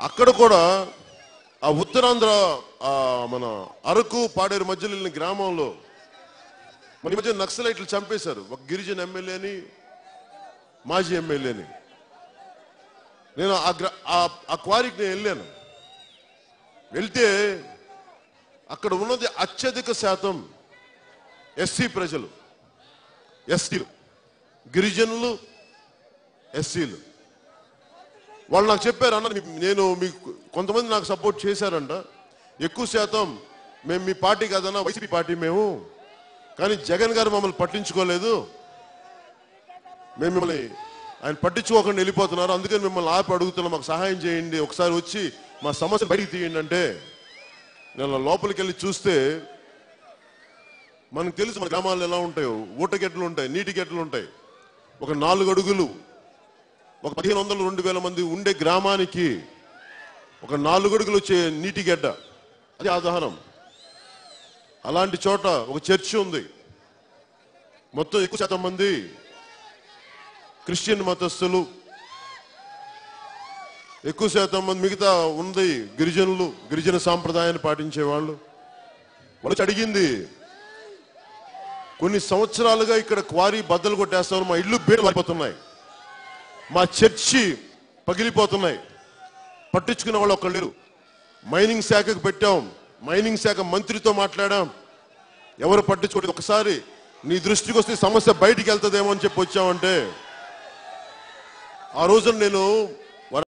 అక్కడ కూడా ఆ ఉత్తరాంధ్ర మన అరకు పాడేరు మధ్యలో వెళ్ళిన గ్రామంలో మన మధ్య నక్సలైట్లు చంపేశారు. ఒక గిరిజన ఎమ్మెల్యేని మాజీ ఎమ్మెల్యేని. నేను ఆ గ్రా ఆ- ఆ క్వారీకి నేను వెళ్ళాను. వెళ్తే అక్కడ ఉన్నది అత్యధిక శాతం ఎస్సీ ప్రజలు. ఎస్టీలు. గిరిజనులు ఎస్సీలు. వాళ్ళు నాకు చెప్పారు అన్న నేను మీకు కొంతమంది నాకు సపోర్ట్ చేశారంట. ఎక్కువ శాతం మేము మీ పార్టీ కాదన్నా వైసీపీ పార్టీ మేము. కానీ జగన్ గారు మమ్మల్ని పట్టించుకోలేదు. మేము మిమ్మల్ని ఆయన పట్టించుకోకుండా వెళ్ళిపోతున్నారు. అందుకని మిమ్మల్ని ఆపి అడుగుతున్నాం మాకు సహాయం చేయండి. ఒకసారి వచ్చి మా సమస్య బయటికి తీయండి అంటే నేను లోపలికి వెళ్ళి చూస్తే మనకు తెలుసు మన గ్రామాలు ఎలా ఉంటాయో. ఊటగెట్లు ఉంటాయి నీటి గెట్లు ఉంటాయి. ఒక నాలుగు అడుగులు ఒక పదిహేను వందలు రెండు వేల మంది ఉండే గ్రామానికి ఒక నాలుగు అడుగులు వచ్చే నీటి గడ్డ. అది ఆధారం అలాంటి చోట ఒక చర్చి ఉంది. మొత్తం ఎక్కువ శాతం మంది క్రిస్టియన్ మతస్థులు. ఎక్కువ శాతం మంది మిగతా ఉంది గిరిజనులు గిరిజన సాంప్రదాయాన్ని పాటించే వాళ్ళు. వాళ్ళు అడిగింది కొన్ని సంవత్సరాలుగా ఇక్కడ క్వారీ బద్దలు కొట్టేస్తామని మా ఇల్లు బీట పడిపోతున్నాయి మా చర్చి పగిలిపోతున్నాయి. పట్టించుకునే వాళ్ళు ఒకళ్ళు లేరు. మైనింగ్ శాఖకు పెట్టాం. మైనింగ్ శాఖ మంత్రితో మాట్లాడాం. ఎవరు పట్టించుకోలేదు. ఒకసారి నీ దృష్టికి వస్తే సమస్య బయటికి వెళ్తుందేమో అని చెప్పి వచ్చామంటే ఆ రోజున నేను